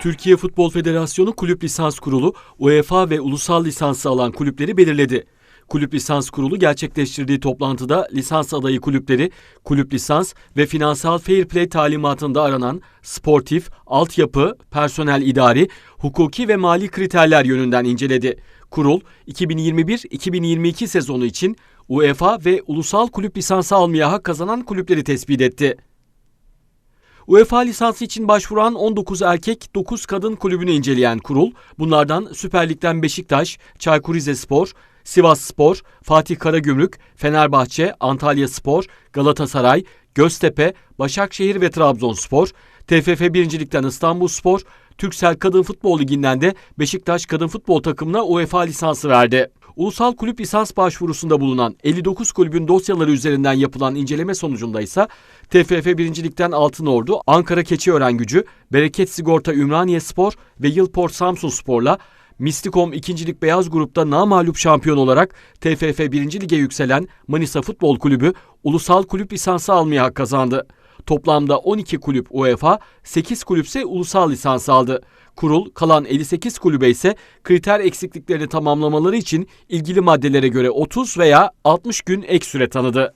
Türkiye Futbol Federasyonu Kulüp Lisans Kurulu UEFA ve ulusal lisansı alan kulüpleri belirledi. Kulüp Lisans Kurulu gerçekleştirdiği toplantıda lisans adayı kulüpleri, kulüp lisans ve finansal fair play talimatında aranan sportif, altyapı, personel idari, hukuki ve mali kriterler yönünden inceledi. Kurul, 2021-2022 sezonu için UEFA ve ulusal kulüp lisansı almaya hak kazanan kulüpleri tespit etti. UEFA lisansı için başvuran 19 erkek 9 kadın kulübünü inceleyen kurul, bunlardan Süper Lig'den Beşiktaş, Çaykur Rizespor, Sivas Spor, Fatih Karagümrük, Fenerbahçe, Antalya Spor, Galatasaray, Göztepe, Başakşehir ve Trabzonspor, TFF 1. Lig'den İstanbul Spor, Türksel Kadın Futbol Ligi'nden de Beşiktaş Kadın Futbol takımına UEFA lisansı verdi. Ulusal kulüp lisans başvurusunda bulunan 59 kulübün dosyaları üzerinden yapılan inceleme sonucunda ise TFF 1. Lig'den Altınordu, Ankara Keçiören Gücü, Bereket Sigorta Ümraniye Spor ve Yılport Samsun Spor'la Mistikom 2. Lig Beyaz Grup'ta namağlup şampiyon olarak TFF 1. Lig'e yükselen Manisa Futbol Kulübü ulusal kulüp lisansı almaya hak kazandı. Toplamda 12 kulüp UEFA, 8 kulüp ise ulusal lisans aldı. Kurul kalan 58 kulübe ise kriter eksikliklerini tamamlamaları için ilgili maddelere göre 30 veya 60 gün ek süre tanıdı.